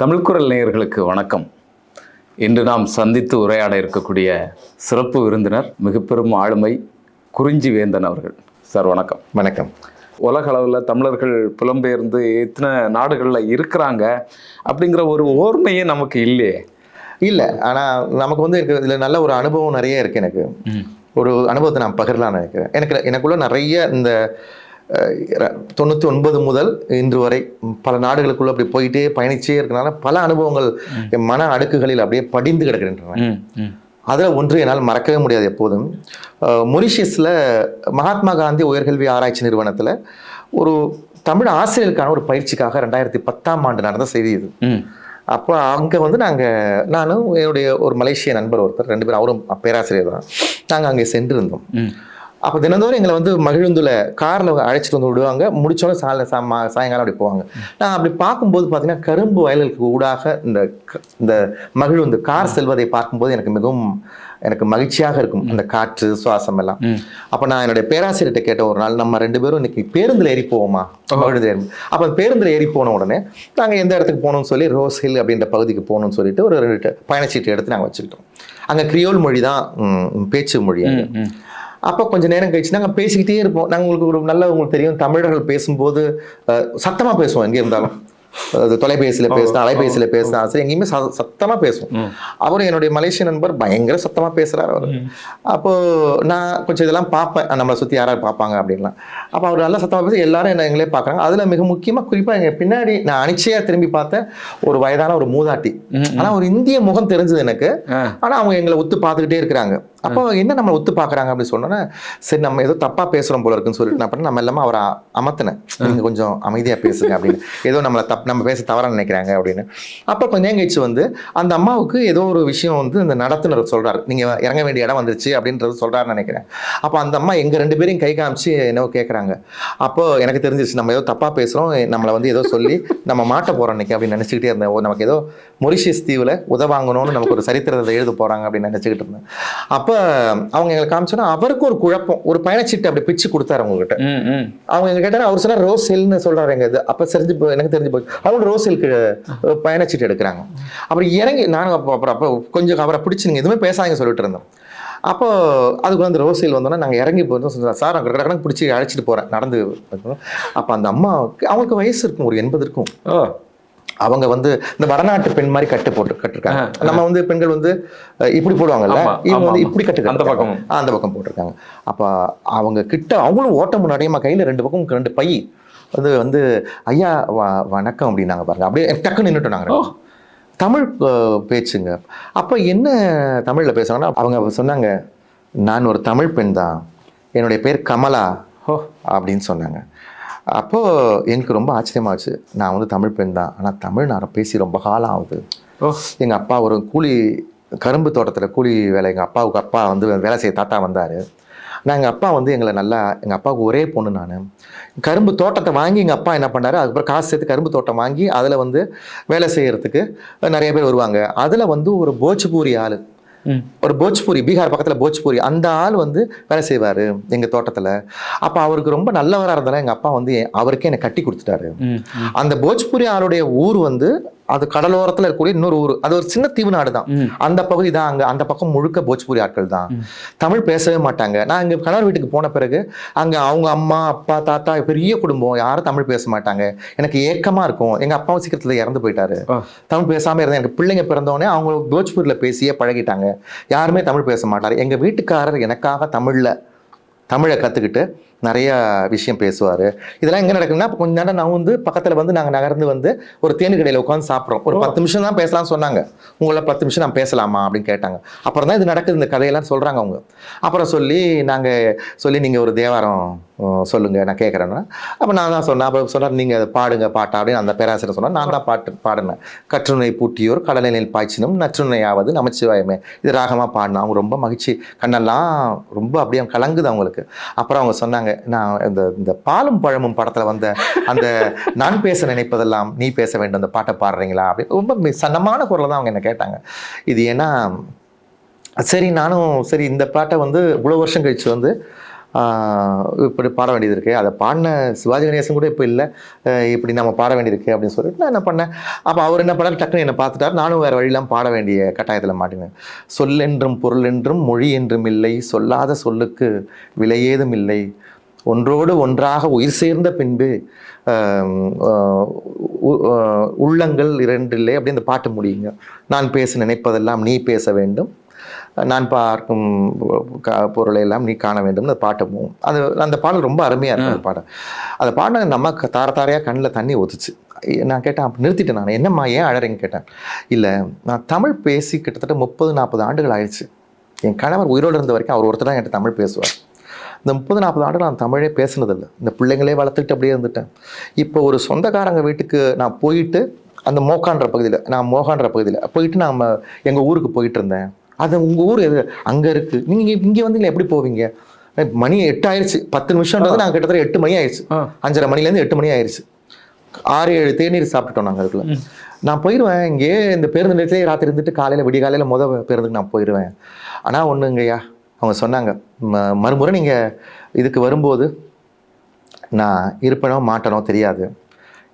தமிழ்குரல் நேயர்களுக்கு வணக்கம். இன்று நாம் சந்தித்து உரையாட இருக்கக்கூடிய சிறப்பு விருந்தினர் மிக பெரும் ஆளுமை குறிஞ்சி வேந்தன் அவர்கள். சார் வணக்கம். வணக்கம். உலக அளவில் தமிழர்கள் புலம்பெயர்ந்து எத்தனை நாடுகளில் இருக்கிறாங்க அப்படிங்கிற ஒரு ஓர்மையே நமக்கு இல்லையே. இல்லை ஆனால் நமக்கு வந்து எனக்கு இதில் நல்ல ஒரு அனுபவம் நிறைய இருக்குது எனக்கு. ஒரு அனுபவத்தை நான் பகிரலாம்னு நினைக்கிறேன். எனக்கு எனக்குள்ள நிறைய இந்த தொண்ணூற்றி ஒன்பது முதல் இன்று வரை பல நாடுகளுக்குள்ள அப்படி போயிட்டே பயணிச்சே இருக்கனால பல அனுபவங்கள் என் மன அடுக்குகளில் அப்படியே படிந்து கிடக்கின்றன. அதில் ஒன்று என்னால் மறக்கவே முடியாது எப்போதும் மொரிஷியஸில் மகாத்மா காந்தி உயர்கல்வி ஆராய்ச்சி நிறுவனத்தில் ஒரு தமிழ் ஆசிரியருக்கான ஒரு பயிற்சிக்காக ரெண்டாயிரத்தி பத்தாம் ஆண்டு நடந்த செய்தி இது. அப்போ அங்கே வந்து நாங்கள் நானும் என்னுடைய ஒரு மலேசிய நண்பர் ஒருத்தர் ரெண்டு பேரும் அவரும் பேராசிரியர் தான் நாங்கள் அங்கே சென்றிருந்தோம். அப்போ தினந்தோறும் எங்களை வந்து மகிழுந்துல காரில் அழைச்சிட்டு வந்து விடுவாங்க. முடிச்சோன்னே சால சாமா சாயங்காலம் அப்படி போவாங்க. நான் அப்படி பார்க்கும்போது பார்த்தீங்கன்னா கரும்பு வயல்களுக்கு ஊடாக இந்த இந்த மகிழுந்து கார் செல்வதை பார்க்கும்போது எனக்கு மிகவும் எனக்கு மகிழ்ச்சியாக இருக்கும். அந்த காற்று சுவாசம் எல்லாம். அப்போ நான் என்னுடைய பேராசிரியர்கிட்ட கேட்ட ஒரு நாள் நம்ம ரெண்டு பேரும் இன்னைக்கு பேருந்தில் ஏறி போவோமா? மகிழுந்து அப்போ பேருந்தில் ஏறி போன உடனே நாங்கள் எந்த இடத்துக்கு போகணும்னு சொல்லி ரோஸ் ஹில் அப்படின்ற பகுதிக்கு போகணும்னு சொல்லிட்டு ஒரு ரெண்டு பயணச்சீட்டு எடுத்து நாங்கள் வச்சுக்கிட்டோம். அங்கே கிரியோல் மொழி தான் பேச்சு மொழி. அப்போ கொஞ்ச நேரம் கழிச்சு நாங்கள் பேசிக்கிட்டே இருப்போம். நாங்கள் உங்களுக்கு ஒரு நல்ல உங்களுக்கு தெரியும். தமிழர்கள் பேசும்போது அஹ், சத்தமா பேசுவோம் எங்கே இருந்தாலும். அது தொலைபேசியில் பேசினா அலைபேசியில் பேசினா சரி எங்கேயுமே சத்தமாக பேசுவோம். அப்புறம் என்னுடைய மலேசிய நண்பர் பயங்கர சத்தமாக பேசுகிறார் அவர். அப்போ நான் கொஞ்சம் இதெல்லாம் பார்ப்பேன். நம்மளை சுற்றி யாராவது பார்ப்பாங்க அப்படின்லாம். அப்போ அவர் நல்லா சத்தமாக பேசி எல்லாரும் என்ன எங்களே பார்க்குறாங்க. அதில் மிக முக்கியமாக குறிப்பாக எங்கள் பின்னாடி நான் அனிச்சையாக திரும்பி பார்த்தேன். ஒரு வயதான ஒரு மூதாட்டி. ஆனால் ஒரு இந்திய முகம் தெரிஞ்சது எனக்கு. ஆனால் அவங்க எங்களை ஒத்து பார்த்துக்கிட்டே இருக்கிறாங்க. அப்போ என்ன நம்மளை ஒத்து பார்க்குறாங்க அப்படின்னு சொன்னோன்னே சரி நம்ம ஏதோ தப்பாக பேசுகிறோம் போல இருக்குன்னு சொல்லிட்டு நான் பண்ணேன். நம்ம எல்லாமே அவரை அமர்த்தினேன் நீங்கள் கொஞ்சம் அமைதியாக பேசுங்க அப்படின்னு. ஏதோ நம்மளை தப் நம்ம பேச தவறாக நினைக்கிறாங்க அப்படின்னு. அப்போ கொஞ்ச நேரம் கழிச்சு வந்து அந்த அம்மாவுக்கு ஏதோ ஒரு விஷயம் வந்து இந்த நடத்துனர் சொல்கிறாரு நீங்கள் இறங்க வேண்டிய இடம் வந்துருச்சு அப்படின்றது சொல்கிறாருன்னு நினைக்கிறேன். அப்போ அந்த அம்மா எங்கள் ரெண்டு பேரையும் கை காமிச்சு என்னவோ கேட்குறாங்க அப்போ எனக்கு தெரிஞ்சிருச்சு நம்ம ஏதோ தப்பாக பேசுகிறோம் நம்மளை வந்து ஏதோ சொல்லி நம்ம மாட்ட போகிறோம் இன்னைக்கு அப்படின்னு நினச்சிக்கிட்டே இருந்தேன். ஓ நமக்கு ஏதோ மொரிஷியஸ் தீவில் உதவாங்கணும்னு நமக்கு ஒரு சரித்திரத்தை எழுத போகிறாங்க அப்படின்னு நினச்சிக்கிட்டு இருந்தேன். அப்போ அவங்க எங்களுக்கு காமிச்சோன்னா அவருக்கு ஒரு குழப்பம். ஒரு பயணச்சீட்டு அப்படி பிச்சு கொடுத்தாரு அவங்ககிட்ட. அவங்க எங்க கேட்டாரு அவர் சொன்னார் ரோஸ் ஹில்னு சொல்றாரு எங்க இது. அப்போ தெரிஞ்சு எனக்கு தெரிஞ்சு போச்சு. அவங்க ரோஸ் ஹில்க்கு பயணச்சீட்டு எடுக்கிறாங்க. அப்புறம் இறங்கி நானும் அப்போ அப்புறம் அப்போ கொஞ்சம் அவரை பிடிச்சி நீங்கள் எதுவுமே பேசாதீங்க சொல்லிட்டு இருந்தோம். அப்போ அதுக்கு வந்து ரோஸ் ஹில் வந்தோன்னா நாங்கள் இறங்கி போயிருந்தோம். சொன்னார் சார் அங்கே கடற்கடக்கு பிடிச்சி அழைச்சிட்டு போகிறேன் நடந்து அப்போ அந்த அம்மாவுக்கு அவங்களுக்கு வயசு இருக்கும் ஒரு எண்பது இருக்கும். ஓ. அவங்க வந்து இந்த வடநாட்டு பெண் மாதிரி கட்டு போட்டு கட்டிருக்காங்க. நம்ம வந்து பெண்கள் வந்து இப்படி போடுவாங்கல்ல? இவங்க வந்து இப்படி கட்டு அந்த. பக்கம். அந்த பக்கம் போட்டிருக்காங்க. அப்ப அவங்க கிட்ட அவங்களும் ஓட்டம் முன்னாடியமா கையில ரெண்டு பக்கம் ரெண்டு பை. வந்து வந்து ஐயா வணக்கம் அப்படின்னாங்க பாருங்க. அப்படியே டக்குன்னு நின்றுட்டோம் நாங்க ரெண்டு பேரும். தமிழ் பேச்சுங்க. அப்ப என்ன தமிழ்ல பேசுவாங்கன்னா அவங்க சொன்னாங்க நான் ஒரு தமிழ் பெண் தான் என்னுடைய பேர் கமலா. ஓ. அப்படின்னு சொன்னாங்க. அப்போது எனக்கு ரொம்ப ஆச்சரியமாச்சு. நான் வந்து தமிழ் பெண் தான். ஆனால் தமிழ் நான் பேசி ரொம்ப காலம் ஆகுது. எங்கள் அப்பா ஒரு கூலி கரும்பு தோட்டத்தில் கூலி வேலை. எங்கள் அப்பாவுக்கு அப்பா வந்து வேலை செய்ய தாத்தா வந்தார். நான் எங்கள் அப்பா வந்து எங்களை நல்லா எங்கள் அப்பாவுக்கு ஒரே பொண்ணு நான். கரும்பு தோட்டத்தை வாங்கி எங்கள் அப்பா என்ன பண்ணாரு? அதுக்கப்புறம் காசு சேர்த்து கரும்பு தோட்டம் வாங்கி அதில் வந்து வேலை செய்கிறதுக்கு நிறைய பேர் வருவாங்க. அதில் வந்து ஒரு போஜ்பூரி ஆள். ஒரு போஜ்பூரி பீகார் பக்கத்தில் போஜ்பூரி அந்த ஆள் வந்து வேலை செய்வார் எங்கள் தோட்டத்தில். அப்போ அவருக்கு ரொம்ப நல்லவராக இருந்தாலும் எங்கள் அப்பா வந்து அவருக்கே என்னை கட்டி கொடுத்துட்டாரு. அந்த போஜ்பூரி ஆளுடைய ஊர் வந்து அது கடலோரத்தில் இருக்கக்கூடிய இன்னொரு ஊர். அது ஒரு சின்ன தீவு நாடு தான். அந்த பகுதி தான் அங்கே அந்த பக்கம் முழுக்க போஜ்பூரி ஆட்கள் தான். தமிழ் பேசவே மாட்டாங்க. நான் இங்கே கணவர் வீட்டுக்கு போன பிறகு அங்கே அவங்க அம்மா அப்பா தாத்தா பெரிய குடும்பம். யாரும் தமிழ் பேச மாட்டாங்க. எனக்கு ஏக்கமாக இருக்கும். எங்கள் அப்பாவும் சீக்கிரத்தில் இறந்து போயிட்டாரு. தமிழ் பேசாமல் இருந்தேன். எனக்கு பிள்ளைங்க பிறந்தோடனே அவங்க போஜ்பூரில் பேசியே பழகிட்டாங்க. யாருமே தமிழ் பேச மாட்டார். எங்கள் வீட்டுக்காரர் எனக்காக தமிழில் தமிழை கற்றுக்கிட்டு நிறைய விஷயம் பேசுவார். இதெல்லாம் எங்கே நடக்குதுன்னா அப்ப கொஞ்ச நேரம் நான் வந்து பக்கத்தில் வந்து நாங்கள் நகர்ந்து வந்து ஒரு தேனி கடையில் உட்காந்து சாப்பிட்றோம். ஒரு பத்து நிமிஷம் தான் பேசலாம்னு சொன்னாங்க. உங்களை பத்து நிமிஷம் நான் பேசலாமா அப்படின்னு கேட்டாங்க. அப்புறம் தான் இது நடக்குது இந்த கதையெல்லாம் சொல்கிறாங்க அவங்க. அப்புறம் சொல்லி நாங்கள் சொல்லி நீங்கள் ஒரு தேவாரம் அஹ், சொல்லுங்க நான் கேட்குறேன்னா. அப்போ நான் தான் சொன்னேன். அப்போ சொன்னார் நீங்கள் அதை பாடுங்க பாட்டா? அப்படின்னு அந்த பேராசிரியர் சொன்னார். நான் தான் பாட்டு பாடினேன். கற்றுணை பூட்டியோர் கடலினில் பாய்ச்சினும் நற்றுணையாவது நமச்சிவாயமே. இது ராகமாக பாடினேன். அவங்க ரொம்ப மகிழ்ச்சி. கண்ணெல்லாம் ரொம்ப அப்படியே கலங்குது அவங்களுக்கு. அப்புறம் அவங்க சொன்னாங்க நான் இந்த இந்த பாலும் பழமும் படத்தில் வந்த அந்த நான் பேச நினைப்பதெல்லாம் நீ பேச வேண்டும் அந்த பாட்டை பாடுறீங்களா? அப்படி ரொம்ப சன்னமான குரலில் தான் அவங்க என்ன கேட்டாங்க. இது ஏன்னா சரி நானும் சரி இந்த பாட்டை வந்து இவ்வளோ வருஷம் கழிச்சு வந்து இப்படி பாட வேண்டியது இருக்குது அதை பாடின சிவாஜி கணேசன் கூட இப்போ இல்லை. இப்படி நம்ம பாட வேண்டியிருக்கு அப்படின்னு சொல்லிட்டு நான் என்ன பண்ணேன். அப்போ அவர் என்ன பண்ணார்? டக்குன்னு என்னை பார்த்துட்டார். நானும் வேறு வழியெல்லாம் பாட வேண்டிய கட்டாயத்தில் மாட்டினேன். சொல்லென்றும் பொருள் என்றும் மொழி என்றும் இல்லை. சொல்லாத சொல்லுக்கு விலையேதும் இல்லை. ஒன்றோடு ஒன்றாக உயிர் சேர்ந்த பின்பு உள்ளங்கள் இரண்டில்லை அப்படி இந்த பாட்டு முடியுங்க. நான் பேச நினைப்பதெல்லாம் நீ பேச வேண்டும். நான் பார்க்கும் பொருளை எல்லாம் நீ காண வேண்டும். அந்த பாட்டு போகும் அது அந்த பாடல் ரொம்ப அருமையாக இருக்கும் அந்த பாடல். அதை பாடின நம்ம தார தாரையாக கண்ணில் தண்ணி ஊத்துச்சு. நான் கேட்டேன் அப்ப நிறுத்திட்டேன் நான். என்னம்மா ஏன் அழறேன்னு கேட்டேன். இல்லை நான் தமிழ் பேசி கிட்டத்தட்ட முப்பது நாற்பது ஆண்டுகள் ஆயிடுச்சு. என் கணவர் உயிரோடு இருந்த வரைக்கும் அவர் ஒருத்தர் தான் என்கிட்ட தமிழ் பேசுவார். இந்த முப்பது நாற்பது ஆண்டுகள் நான் தமிழே பேசுனதில்லை. இந்த பிள்ளைங்களே வளர்த்துட்டு அப்படியே இருந்துட்டேன். இப்போ ஒரு சொந்தக்காரங்க வீட்டுக்கு நான் போயிட்டு அந்த மோகான்ற பகுதியில் நான் மோகான்ற பகுதியில் போயிட்டு நாம் எங்கள் ஊருக்கு போயிட்டு இருந்தேன். அது உங்கள் ஊர் எது? அங்கே இருக்குது நீங்கள் இங்கே வந்தீங்களா? எப்படி போவீங்க? மணி எட்டு ஆயிடுச்சு பத்து நிமிஷம்ன்றது நாங்கள் கிட்டத்தட்ட எட்டு மணி ஆயிடுச்சு. அஞ்சரை மணிலேருந்து எட்டு மணி ஆயிடுச்சு ஆறு ஏழு தேநீர் சாப்பிட்டுட்டோம் நாங்கள் அதுக்குள்ள. நான் போயிடுவேன் இங்கேயே இந்த பேருந்து நிலையத்திலே ராத்திரி இருந்துட்டு காலையில் விடிய காலையில் முத பேருந்துக்கு நான் போயிடுவேன் ஆனால் ஒன்றுங்கய்யா அவங்க சொன்னாங்க ம- மறுமுறை நீங்கள் இதுக்கு வரும்போது நான் இருப்பேனோ மாட்டேனோ தெரியாது.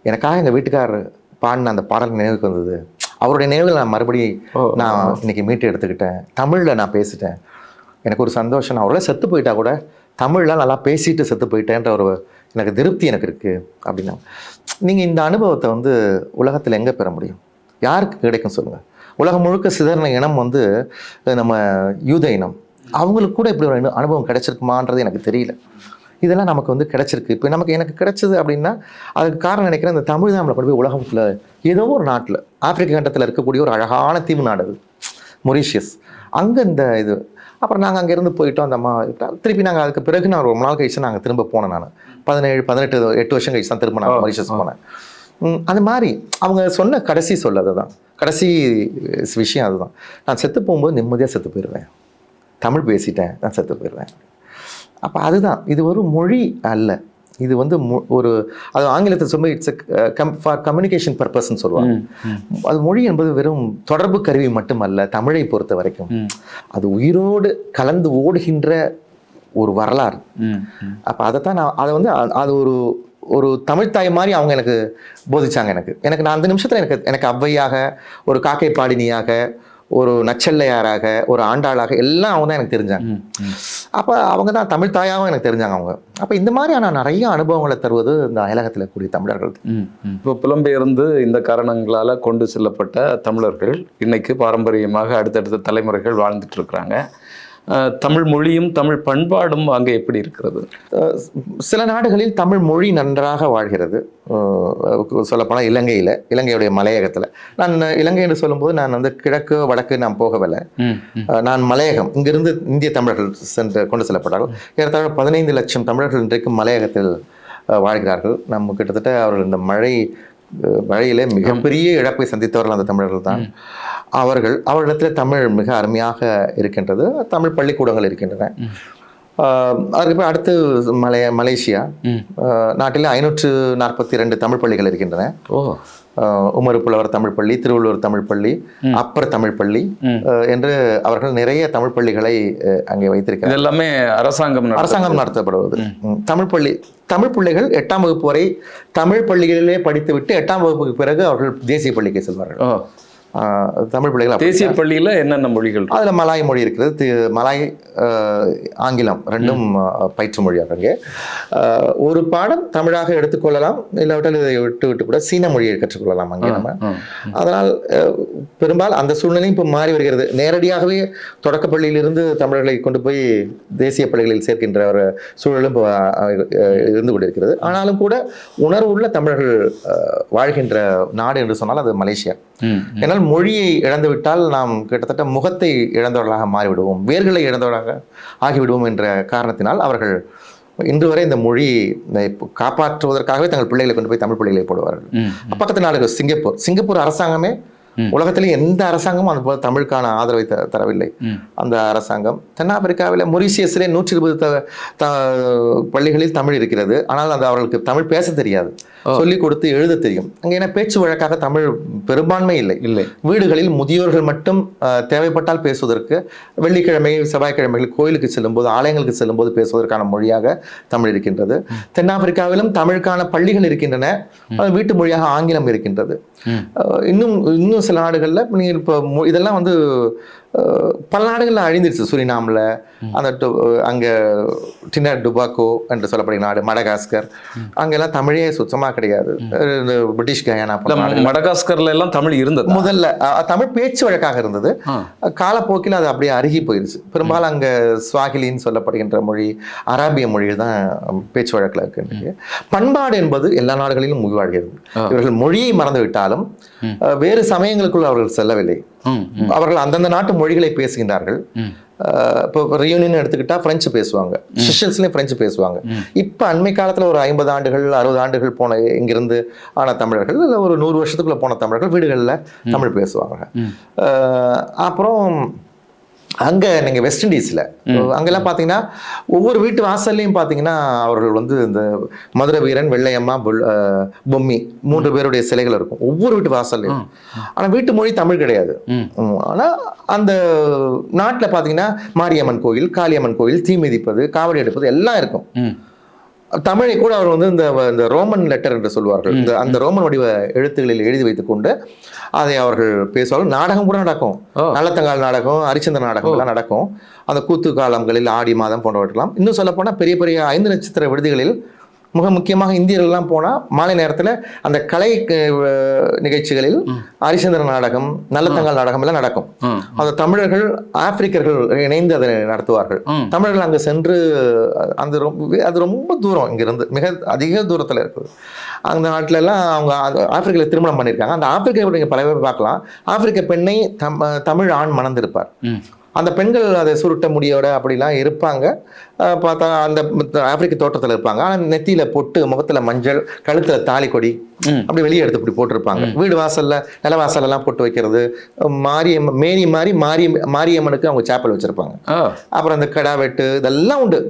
எனக்காக எங்கள் வீட்டுக்காரர் பாடின அந்த பாடல் நினைவுக்கு வந்தது. அவருடைய நினைவுகள் நான் மறுபடியும் நான் இன்னைக்கு மீட்டு எடுத்துக்கிட்டேன். தமிழில் நான் பேசிட்டேன். எனக்கு ஒரு சந்தோஷம். நான் அவரோட செத்து போயிட்டா கூட தமிழ்லாம் நல்லா பேசிட்டு செத்து போயிட்டேன்ற ஒரு எனக்கு திருப்தி எனக்கு இருக்குது அப்படின்னா நீங்கள் இந்த அனுபவத்தை வந்து உலகத்தில் எங்கே பெற முடியும்? யாருக்கு கிடைக்கும் சொல்லுங்கள் உலகம் முழுக்க சிதறின இனம் வந்து நம்ம யூத இனம். அவங்களுக்கு கூட இப்படி ஒரு அனு- அனுபவம் கிடைச்சிருக்குமான்றது எனக்கு தெரியல. இதெல்லாம் நமக்கு வந்து கிடைச்சிருக்கு. இப்போ நமக்கு எனக்கு கிடைச்சது அப்படின்னா அதுக்கு காரணம் நினைக்கிறேன் இந்த தமிழ் தான் நம்மளை கொண்டு போய் உலகத்தில் ஏதோ ஒரு நாட்டில் ஆப்பிரிக்க கண்டத்தில் இருக்கக்கூடிய ஒரு அழகான தீவு நாடு அது மொரீஷியஸ். அங்கே இந்த இது அப்புறம் நாங்கள் அங்கேருந்து போயிட்டோம் அந்த அம்மா திருப்பி நாங்கள் அதுக்கு பிறகு நான் ரொம்ப நாள் கழிச்சு நாங்கள் திரும்ப போனேன் நான். பதினேழு பதினெட்டு எட்டு வருஷம் கழிச்சு தான் திரும்ப நான் மொரீஷியஸ் போனேன். அது மாதிரி அவங்க சொன்ன கடைசி சொல் அதுதான். கடைசி விஷயம் அதுதான். நான் செத்து போகும்போது நிம்மதியாக செத்து போயிடுவேன் தமிழ் பேசிட்டேன் நான் செத்து போயிடுவேன் அப்போ அதுதான் இது ஒரு மொழி அல்ல. இது வந்து ஒரு அது ஆங்கிலத்தில் சொல்ல இட்ஸ் கம் ஃபார் கம்யூனிகேஷன் பர்பஸ்ன்னு சொல்லுவாங்க. அது மொழி என்பது வெறும் தொடர்பு கருவி மட்டுமல்ல தமிழை பொறுத்த வரைக்கும். அது உயிரோடு கலந்து ஓடுகின்ற ஒரு வரலாறு. அப்போ அதைத்தான் நான் அதை வந்து அது ஒரு ஒரு தமிழ் தாய் மாதிரி அவங்க எனக்கு போதிச்சாங்க எனக்கு. எனக்கு நான் அந்த நிமிஷத்தில் எனக்கு எனக்கு ஔவையாக ஒரு காக்கை பாடினியாக ஒரு நச்சல்லையாராக ஒரு ஆண்டாளாக எல்லாம் அவங்க தான் எனக்கு தெரிஞ்சாங்க. அப்போ அவங்க தான் தமிழ் தாயாகவும் எனக்கு தெரிஞ்சாங்க அவங்க அப்போ இந்த மாதிரியான நிறைய அனுபவங்களை தருவது இந்த அயலகத்தில் கூடிய தமிழர்கள். இப்போ புலம்பெயர்ந்து இந்த காரணங்களால கொண்டு செல்லப்பட்ட தமிழர்கள் இன்னைக்கு பாரம்பரியமாக அடுத்தடுத்த தலைமுறைகள் வாழ்ந்துட்டு இருக்கிறாங்க தமிழ் மொழியும் தமிழ் பண்பாடும் அங்கே எப்படி இருக்கிறது? சில நாடுகளில் தமிழ் மொழி நன்றாக வாழ்கிறது. சொல்லப்போனால் இலங்கையில் இலங்கையுடைய மலையகத்தில். நான் இலங்கை என்று சொல்லும்போது நான் வந்து கிழக்கு வடக்கு நான் போகவில்லை. நான் மலையகம் இங்கிருந்து இந்திய தமிழர்கள் சென்று கொண்டு செல்லப்பட்டார்கள். ஏறத்தாழ பதினைந்து லட்சம் தமிழர்கள் இன்றைக்கு மலையகத்தில் வாழ்கிறார்கள். நம்ம கிட்டத்தட்ட அவர்கள் இந்த மழை அஹ், மழையிலே மிகப்பெரிய இழப்பை சந்தித்தவர்கள் அந்த தமிழர்கள் தான். அவர்கள் அவர்களிடத்தில் தமிழ் மிக அருமையாக இருக்கின்றது. தமிழ் பள்ளிக்கூடங்கள் இருக்கின்றன. அதுக்கப்புறம் அடுத்து மலைய மலேசியா. நாட்டில் ஐநூற்று நாற்பத்தி ரெண்டு தமிழ் பள்ளிகள் இருக்கின்றன. ஓ. உமறு புலவர் தமிழ் பள்ளி திருவள்ளுவர் தமிழ் பள்ளி அப்பர் தமிழ் பள்ளி என்று அவர்கள் நிறைய தமிழ் பள்ளிகளை அங்கே வைத்திருக்கிறார் எல்லாமே அரசாங்கம். அரசாங்கம் நடத்தப்படுவது. தமிழ் பள்ளி தமிழ் பிள்ளைகள் எட்டாம் வகுப்பு வரை தமிழ் பள்ளிகளிலே படித்துவிட்டு எட்டாம் வகுப்புக்கு பிறகு அவர்கள் தேசிய பள்ளிக்கு செல்வார்கள். தமிழ் பிள்ளைகள். தேசிய பள்ளியில என்னென்ன மொழிகள்? அதுல மலாய் மொழி இருக்கிறது தி- மலாய் ஆங்கிலம் ரெண்டும் பயிற்று மொழியாக அங்கே ஒரு பாடம் தமிழாக எடுத்துக்கொள்ளலாம். இல்லாவிட்டால் இதை விட்டு விட்டு கூட சீன மொழியை கற்றுக்கொள்ளலாம் அங்கே நம்ம. அதனால் பெரும்பாலும் அந்த சூழ்நிலையும் இப்போ மாறி வருகிறது. நேரடியாகவே தொடக்கப் பள்ளியிலிருந்து தமிழர்களை கொண்டு போய் தேசிய பள்ளிகளில் சேர்க்கின்ற ஒரு சூழலும் இப்போ இருந்து கொண்டிருக்கிறது. ஆனாலும் கூட உணர்வுள்ள தமிழர்கள் வாழ்கின்ற நாடு என்று சொன்னால் அது மலேசியா. ஏன்னால் மொழியை இழந்துவிட்டால் நாம் கிட்டத்தட்ட முகத்தை இழந்தவர்களாக மாறிவிடுவோம் வேர்களை இழந்தவர்களாக ஆகிவிடுவோம் என்ற காரணத்தினால் அவர்கள் இன்று வரை இந்த மொழி காப்பாற்றுவதற்காகவே தங்கள் பிள்ளைகளை கொண்டு போய் தமிழ் பள்ளிகளை போடுவார்கள். பக்கத்து நாடுகள் சிங்கப்பூர் சிங்கப்பூர் அரசாங்கமே உலகத்திலே எந்த அரசாங்கமும் அது போல தமிழுக்கான ஆதரவை தரவில்லை. அந்த அரசாங்கம். தென்னாப்பிரிக்காவில் மொரிசியஸிலே நூற்றி இருபது பள்ளிகளில் தமிழ் இருக்கிறது. ஆனால் அது அவர்களுக்கு தமிழ் பேச தெரியாது. சொல்லிக் கொடுத்து எழுத தெரியும். அங்கே என்ன பேச்சு வழக்காக தமிழ் பெரும்பான்மை இல்லை. இல்லை. வீடுகளில் முதியோர்கள் மட்டும் தேவைப்பட்டால் பேசுவதற்கு வெள்ளிக்கிழமை செவ்வாய்க்கிழமைகள் கோயிலுக்கு செல்லும்போது ஆலயங்களுக்கு செல்லும்போது பேசுவதற்கான மொழியாக தமிழ் இருக்கின்றது. தென்னாப்பிரிக்காவிலும் தமிழுக்கான பள்ளிகள் இருக்கின்றன. வீட்டு மொழியாக ஆங்கிலம் இருக்கின்றது. இன்னும் இன்னும் சில நாடுகளில் நீங்கள் இப்போ இதெல்லாம் வந்து பல நாடுகளில் அழிந்துருச்சு சுரினாமில் அந்த டு- அங்கே டினர் டுபாக்கோ என்று சொல்லப்படுகிற நாடு மடகாஸ்கர். அங்கெல்லாம் தமிழே சுத்தமாக கிடையாது. பிரிட்டிஷ் கயானா மடகாஸ்கர்ல எல்லாம் தமிழ் இருந்தது? முதல்ல தமிழ் பேச்சு வழக்காக இருந்தது. காலப்போக்கில் அது அப்படியே அருகி போயிருச்சு. பெரும்பாலும் அங்கே ஸ்வாகிலின்னு சொல்லப்படுகின்ற மொழி அராபிய மொழி தான் பேச்சு வழக்கில் இருக்கு பண்பாடு என்பது எல்லா நாடுகளிலும் உயிர்வாழ்கிறது. ஆ. இவர்கள் மொழியை மறந்து விட்டாலும் வேறு சமயங்களுக்குள் அவர்கள் செல்லவில்லை. அவர்கள் அந்தந்த நாட்டு மொழிகளை பேசுகின்றார்கள். இப்போ ரியூனியன் எடுத்துக்கிட்டா பிரெஞ்சு பேசுவாங்க. சிஷல்ஸ்லேயும் பிரெஞ்சு பேசுவாங்க. இப்போ அண்மை காலத்தில் ஒரு ஐம்பது ஆண்டுகள் அறுபது ஆண்டுகள் போன இங்கிருந்து ஆன தமிழர்கள் இல்லை ஒரு நூறு வருஷத்துக்குள்ள போன தமிழர்கள் வீடுகளில் தமிழ் பேசுவாங்க. அப்புறம் அங்கே நீங்கள் வெஸ்ட் இண்டீஸில் அங்கெல்லாம் பார்த்தீங்கன்னா ஒவ்வொரு வீட்டு வாசல்லையும் பார்த்தீங்கன்னா அவர்கள் வந்து இந்த மதுரை வீரன் வெள்ளையம்மா பொம்மி மூன்று பேருடைய சிலைகள் இருக்கும். ஒவ்வொரு வீட்டு வாசல்லையும். ஆனால் வீட்டு மொழி தமிழ் கிடையாது. ஆனால் அந்த நாட்டில் பார்த்தீங்கன்னா மாரியம்மன் கோயில் காளியம்மன் கோயில் தீ மிதிப்பது காவடி எடுப்பது எல்லாம் இருக்கும். தமிழை கூட அவர் வந்து இந்த இந்த ரோமன் லெட்டர் என்று சொல்வார்கள். இந்த அந்த ரோமன் வடிவ எழுத்துக்களில் எழுதி வைத்துக்கொண்டு அதை அவர்கள் பேசுவார்கள். நாடகம் கூட நடக்கும். நல்லத்தங்கால் நாடகம் ஹரிச்சந்திர நாடகம் எல்லாம் நடக்கும். அந்த கூத்து காலங்களில் ஆடி மாதம் போன்றவற்றெல்லாம் இன்னும் சொல்லப்போனால் பெரிய பெரிய ஐந்து நட்சத்திர விடுதிகளில் மிக முக்கியமாக இந்தியர்கள்லாம் போனால் மாலை நேரத்தில் அந்த கலை நிகழ்ச்சிகளில் ஹரிச்சந்திர நாடகம் நல்லத்தங்கால் நாடகம் எல்லாம் நடக்கும். அந்த தமிழர்கள் ஆப்பிரிக்கர்கள் இணைந்து அதை நடத்துவார்கள். தமிழர்கள் அங்கே சென்று அந்த ரொம்ப அது ரொம்ப தூரம் இங்கிருந்து மிக அதிக தூரத்தில் இருக்குது. அந்த நாட்டுல எல்லாம் அவங்க ஆப்பிரிக்காவில் திருமணம் பண்ணியிருக்காங்க. அந்த ஆப்பிரிக்க பல பேர் பார்க்கலாம். ஆப்பிரிக்க பெண்ணை தம் தமிழ் ஆண் மணந்திருப்பார். அந்த பெண்கள் அதை சுருட்ட முடியோட அப்படிலாம் இருப்பாங்க. பார்த்தா அந்த ஆப்பிரிக்க தோட்டத்தில் இருப்பாங்க. ஆனால் நெத்தியில் பொட்டு முகத்தில் மஞ்சள் கழுத்தில் தாலி கொடி. அப்படி வெளியே எடுத்து இப்படி போட்டிருப்பாங்க. வீடு வாசல்ல நில வாசல்ல எல்லாம் போட்டு வைக்கிறது. மாரியம்ம மேரி மாதிரி மாரி மாரியம்மனுக்கு அவங்க சேப்பல் வச்சிருப்பாங்க. அப்புறம் அந்த கடா வெட்டு இதெல்லாம் உண்டு.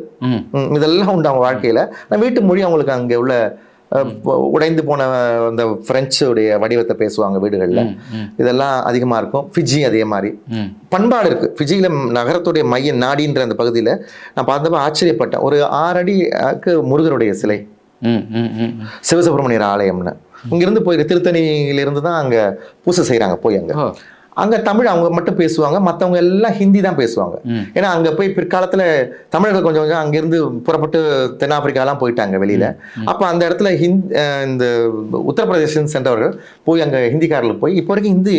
இதெல்லாம் உண்டு அவங்க வாழ்க்கையில. வீட்டு மொழி அவங்களுக்கு அங்கே உள்ள உடைந்து போன அந்த பிரெஞ்சுடைய வடிவத்தை பேசுவாங்க வீடுகளில். இதெல்லாம் அதிகமாக இருக்கும். ஃபிஜி அதே மாதிரி. பண்பாடு இருக்கு. ஃபிஜியில் நகரத்துடைய மைய நாடின்ற அந்த பகுதியில் நான் பார்த்தப்ப ஆச்சரியப்பட்டேன். ஒரு ஆறடிக்கு முருகருடைய சிலை. சிவசுப்பிரமணியர் ஆலயம்னு. இங்கிருந்து போய் திருத்தணியிலிருந்து தான் அங்கே பூசை செய்கிறாங்க போய் அங்கே. அங்கே தமிழ் அவங்க மட்டும் பேசுவாங்க மற்றவங்க எல்லாம் ஹிந்தி தான் பேசுவாங்க. ஏன்னா அங்கே போய் பிற்காலத்தில் தமிழர்கள் கொஞ்சம் கொஞ்சம் அங்கேருந்து புறப்பட்டு தென்னாப்பிரிக்காலாம் போயிட்டாங்க வெளியில். அப்போ அந்த இடத்துல ஹிந்த் இந்த உத்தரப்பிரதேசம் சென்றவர்கள் போய் அங்கே ஹிந்திக்காரர்கள் போய் இப்போ வரைக்கும் ஹிந்தி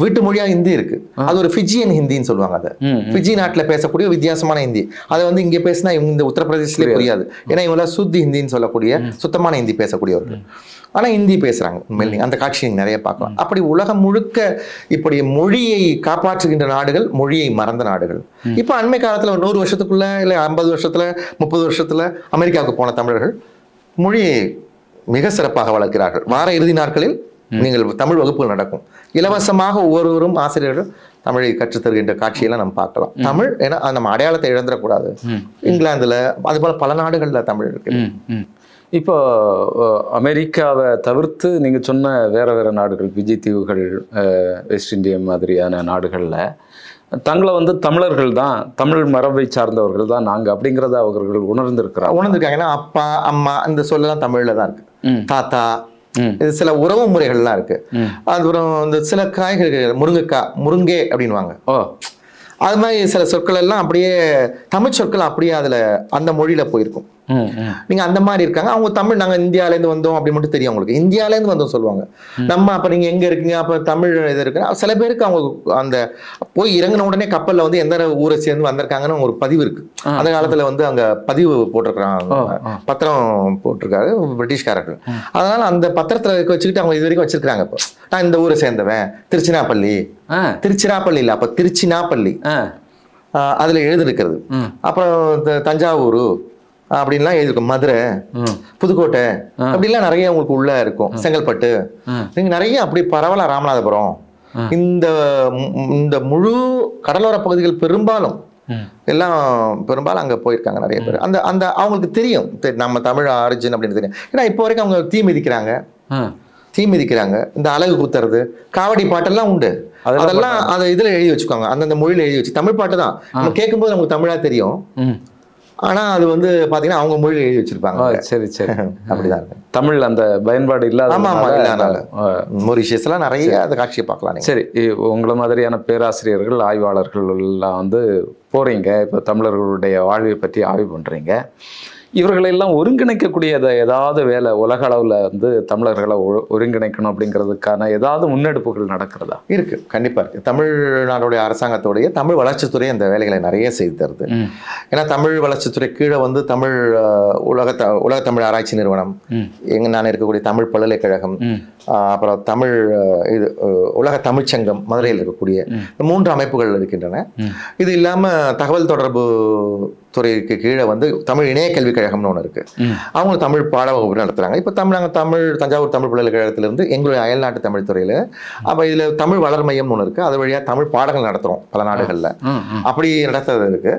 வீட்டு மொழியாக ஹிந்தி இருக்கு. அது ஒரு ஃபிஜியன் ஹிந்தின்னு சொல்லுவாங்க அதை. ஃபிஜி நாட்டில் பேசக்கூடிய வித்தியாசமான ஹிந்தி. அதை வந்து இங்கே பேசினா இந்த உத்தரப்பிரதேசத்துலேயே புரியாது. ஏன்னா இவங்களாம் சுத்தி ஹிந்தின்னு சொல்லக்கூடிய சுத்தமான ஹிந்தி பேசக்கூடியவர்கள். ஆனால் ஹிந்தி பேசுகிறாங்க உண்மையிலே. அந்த காட்சி நிறைய பார்க்கலாம். அப்படி உலகம் முழுக்க இப்படி மொழியை காப்பாற்றுகின்ற நாடுகள் மொழியை மறந்த நாடுகள். இப்போ அண்மை காலத்தில் ஒரு நூறு வருஷத்துக்குள்ள இல்லை ஐம்பது வருஷத்துல முப்பது வருஷத்துல அமெரிக்காவுக்கு போன தமிழர்கள் மொழியை மிக சிறப்பாக வளர்க்கிறார்கள். வார இறுதி நாட்களில் நீங்கள் தமிழ் வகுப்புகள் நடக்கும். இலவசமாக ஒவ்வொருவரும் ஆசிரியர்கள் தமிழை கற்றுத் தருகின்ற காட்சியெல்லாம் நம்ம பார்க்கலாம் தமிழ் ஏன்னா நம்ம அடையாளத்தை இழந்துடக்கூடாது. இங்கிலாந்துல அதுபோல பல நாடுகளில் தமிழ் இருக்கு. இப்போ அமெரிக்காவை தவிர்த்து நீங்க சொன்ன வேற வேற நாடுகள் விஜய் தீவுகள் வெஸ்ட் இந்தியா மாதிரியான நாடுகள்ல தங்களை வந்து தமிழர்கள் தான் தமிழ் மரபை சார்ந்தவர்கள் தான் நாங்க அப்படிங்கிறத அவர்கள் உணர்ந்திருக்கிறாங்க உணர்ந்திருக்காங்க ஏன்னா அப்பா அம்மா இந்த சொல்லலாம் தமிழ்ல தான் இருக்கு. தாத்தா. இது சில உறவு முறைகள்லாம் இருக்கு ம். அப்புறம் இந்த சில காய்கறிகள் முருங்கைக்காய் முருங்கை அப்படின்வாங்க ஓ அது மாதிரி சில சொற்கள் எல்லாம் அப்படியே தமிழ் சொற்கள் அப்படியே அதுல அந்த மொழியில போயிருக்கும். நீங்க அந்த மாதிரி இருக்காங்க. அவங்க தமிழ் நாங்க இந்தியால இருந்து வந்தோம் அப்படி மட்டும் தெரியும் அவங்களுக்கு. இந்தியால இருந்து வந்தோம் சொல்லுவாங்க. நம்ம அப்ப நீங்க எங்க இருக்கீங்க? அப்ப தமிழ் இது இருக்கு சில பேருக்கு அவங்க அந்த போய் இறங்கின உடனே கப்பல்ல வந்து எந்த ஊரை சேர்ந்து வந்திருக்காங்கன்னு ஒரு பதிவு இருக்கு. அந்த காலத்துல வந்து அங்க பதிவு போட்டிருக்கிறாங்க. பத்திரம் போட்டிருக்காரு பிரிட்டிஷ்காரர்கள். அதனால அந்த பத்திரத்துல வச்சுக்கிட்டு அவங்க இது வரைக்கும் வச்சிருக்காங்க இப்போ. நான் இந்த ஊரை சேர்ந்தவன். திருச்சினாப்பள்ளி திருச்சிராப்பள்ளி இல்லை அப்ப திருச்சினாப்பள்ளி. அதுல எழுதிருக்கிறது. அப்புறம் தஞ்சாவூர். அப்படின்லாம் எழுதிருக்கும் மதுரை. புதுக்கோட்டை அப்படிலாம் நிறைய உங்களுக்கு உள்ள இருக்கும். செங்கல்பட்டு. நீங்க நிறைய அப்படி பரவலா ராமநாதபுரம். இந்த இந்த முழு கடலோர பகுதிகள் பெரும்பாலும். எல்லாம் பெரும்பாலும் அங்க போயிருக்காங்க நிறைய பேர். அந்த அந்த அவங்களுக்கு தெரியும். நம்ம தமிழ் ஆரிஜின் அப்படின்னு தெரியும். ஏன்னா இப்போ வரைக்கும் அவங்க தீ மிதிக்கிறாங்க. தீ மிதிக்கிறாங்க. இந்த அழகு குத்துறது காவடி பாட்டெல்லாம் உண்டு. அதெல்லாம் அதெல்லாம் அதை இதுல எழுதி வச்சுக்கோங்க. அந்தந்த மொழியில எழுதி வச்சு. தமிழ் பாட்டு தான். நம்ம கேட்கும்போது நமக்கு தமிழா தெரியும். ம். ஆனா அது வந்து பாத்தீங்கன்னா அவங்க மொழியில எழுதி வச்சிருப்பாங்க சரி சரி. அப்படிதான். தமிழ் அந்த பயன்பாடு இல்லாத ஆமா ஆமா இல்லாதனால மொரிஷியஸ்லாம் நிறைய அந்த காட்சியை பார்க்கலாம் சரி உங்களை மாதிரியான பேராசிரியர்கள் ஆய்வாளர்கள் எல்லாம் வந்து போறீங்க. இப்போ தமிழர்களுடைய வாழ்வை பற்றி ஆய்வு பண்றீங்க. இவர்களெல்லாம் ஒருங்கிணைக்கக்கூடிய எத- ஏதாவது வேலை உலக அளவில் வந்து தமிழர்களை ஒருங்கிணைக்கணும் அப்படிங்கிறதுக்கான ஏதாவது முன்னெடுப்புகள் நடக்கிறதா? இருக்கு. கண்டிப்பா இருக்கு. தமிழ்நாடுடைய அரசாங்கத்தோடைய தமிழ் வளர்ச்சித்துறை அந்த வேலைகளை நிறைய செய்து தருது. ஏன்னா தமிழ் வளர்ச்சித்துறை கீழே வந்து தமிழ் உலக த உலக தமிழ் ஆராய்ச்சி நிறுவனம். எங்க நான் இருக்கக்கூடிய தமிழ் பல்கலைக்கழகம் அப்புறம் தமிழ் இது உலக தமிழ்ச்சங்கம் மதுரையில் இருக்கக்கூடிய மூன்று அமைப்புகள் இருக்கின்றன. இது இல்லாம தகவல் தொடர்பு துறைக்கு கீழே வந்து தமிழ் இணைய கல்விக் கழகம்னு ஒன்று இருக்கு. ம். அவங்க தமிழ் பாட வகுப்பு நடத்துறாங்க. இப்போ தமிழ் நாங்கள் தமிழ் தஞ்சாவூர் தமிழ் பல்கலைக்கழகத்திலிருந்து எங்களுடைய அயல்நாட்டு தமிழ் துறையில் அப்போ இதில் தமிழ் வளர் மையம்னு ஒன்று இருக்குது அது வழியாக தமிழ் பாடங்கள் நடத்துகிறோம் பல நாடுகளில். அப்படி நடத்துறது இருக்கு.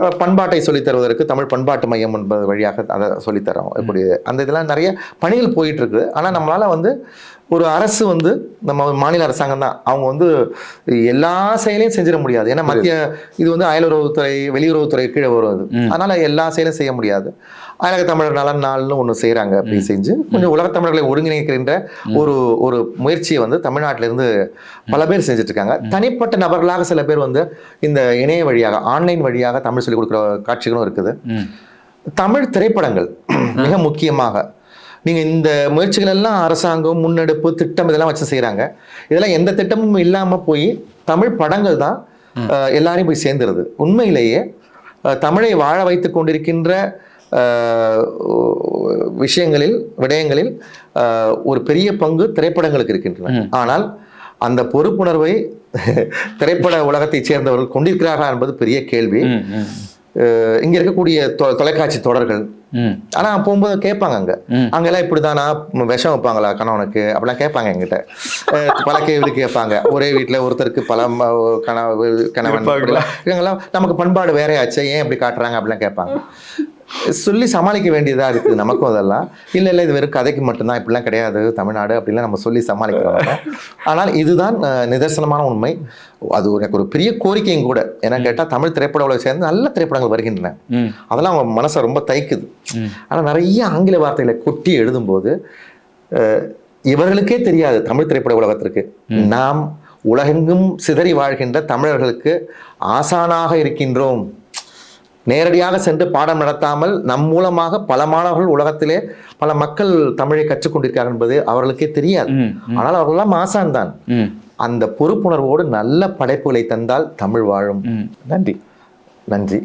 அஹ் பண்பாட்டை சொல்லித் தருவதற்கு தமிழ் பண்பாட்டு மையம் என்பது வழியாக அதை சொல்லித்தரோம் இப்படி அந்த இதெல்லாம் நிறைய பணிகள் போயிட்டு இருக்கு. ஆனால் நம்மளால வந்து ஒரு அரசு வந்து நம்ம மாநில அரசாங்கம் தான். அவங்க வந்து எல்லா செயலையும் செஞ்சிட முடியாது. ஏன்னா மத்திய இது வந்து அயலுறவுத்துறை வெளியுறவுத்துறை கீழே வருவது. அதனால எல்லா செயலும் செய்ய முடியாது. அயலக தமிழர் நலன் நாள்னு ஒன்று செய்கிறாங்க அப்படி செஞ்சு. கொஞ்சம் உலக தமிழர்களை ஒருங்கிணைக்கின்ற ஒரு ஒரு முயற்சியை வந்து தமிழ்நாட்டில இருந்து பல பேர் செஞ்சுட்டு இருக்காங்க தனிப்பட்ட நபர்களாக சில பேர் வந்து இந்த இணைய வழியாக ஆன்லைன் வழியாக தமிழ் சொல்லிக் கொடுக்குற காட்சிகளும் இருக்குது. தமிழ் திரைப்படங்கள் மிக முக்கியமாக நீங்க இந்த முயற்சிகள் எல்லாம் அரசாங்கம் முன்னெடுப்பு திட்டம் இதெல்லாம் வச்சு செய்றாங்க. இதெல்லாம் எந்த திட்டமும் இல்லாம போய் தமிழ் படங்கள் தான் எல்லாரையும் போய் சேர்ந்துருது. உண்மையிலேயே தமிழை வாழ வைத்துக் கொண்டிருக்கின்ற விஷயங்களில் விடயங்களில் ஒரு பெரிய பங்கு திரைப்படங்களுக்கு இருக்கின்றன. ஆனால் அந்த பொறுப்புணர்வை திரைப்பட உலகத்தைச் சேர்ந்தவர்கள் கொண்டிருக்கிறார்களா என்பது பெரிய கேள்வி. இங்க இருக்கக்கூடிய தொலைக்காட்சி தொடர்கள். ஆனா போகும்போது கேட்பாங்க அங்க. அங்கெல்லாம் இப்படிதானா? விஷம் வைப்பாங்களா கணவனுக்கு? அப்படிலாம் கேட்பாங்க எங்கிட்ட பல கேள்வி கேட்பாங்க. ஒரே வீட்டுல ஒருத்தருக்கு பல கணவன் இவங்கெல்லாம் நமக்கு பண்பாடு வேறையாச்சு ஏன் இப்படி காட்டுறாங்க அப்படிலாம் கேட்பாங்க. சொல்லி சமாளிக்க வேண்டியதா இருக்குது. நமக்கும் அதெல்லாம். இல்ல இல்ல இது வெறும் கதைக்கு மட்டும்தான். இப்படிலாம் கிடையாது. தமிழ்நாடு அப்படிலாம் நம்ம சொல்லி சமாளிக்கிறோம். ஆனால் இதுதான் நிதர்சனமான உண்மை. அது எனக்கு ஒரு பெரிய கோரிக்கையும் கூட. ஏன்னா கேட்டா தமிழ் திரைப்பட உலகை சேர்ந்து நல்ல திரைப்படங்கள் வருகின்றன. அதெல்லாம் அவங்க மனசை ரொம்ப தைக்குது. ஆனால் நிறைய ஆங்கில வார்த்தைகளை கொட்டி எழுதும்போது இவர்களுக்கே தெரியாது தமிழ் திரைப்பட உலகத்திற்கு. நாம் உலகெங்கும் சிதறி வாழ்கின்ற தமிழர்களுக்கு ஆசானாக இருக்கின்றோம். நேரடியாக சென்று பாடம் நடத்தாமல் நம் மூலமாக பல மாணவர்கள் உலகத்திலே பல மக்கள் தமிழை கற்றுக்கொண்டிருக்கிறார்கள் என்பது அவர்களுக்கே தெரியாது. ஆனால் அவர்களெல்லாம் ஆசான் தான். அந்த பொறுப்புணர்வோடு நல்ல படைப்புகளை தந்தால் தமிழ் வாழும். நன்றி நன்றி